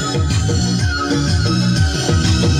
Thank you.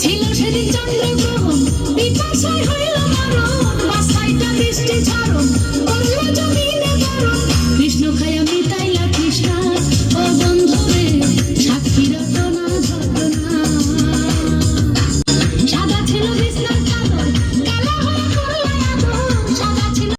ছিল সেদিন চন্দ্রগ্রহণ বিপাশায় হইল মারণ বাসাইটা দৃষ্টি ঝাড়ন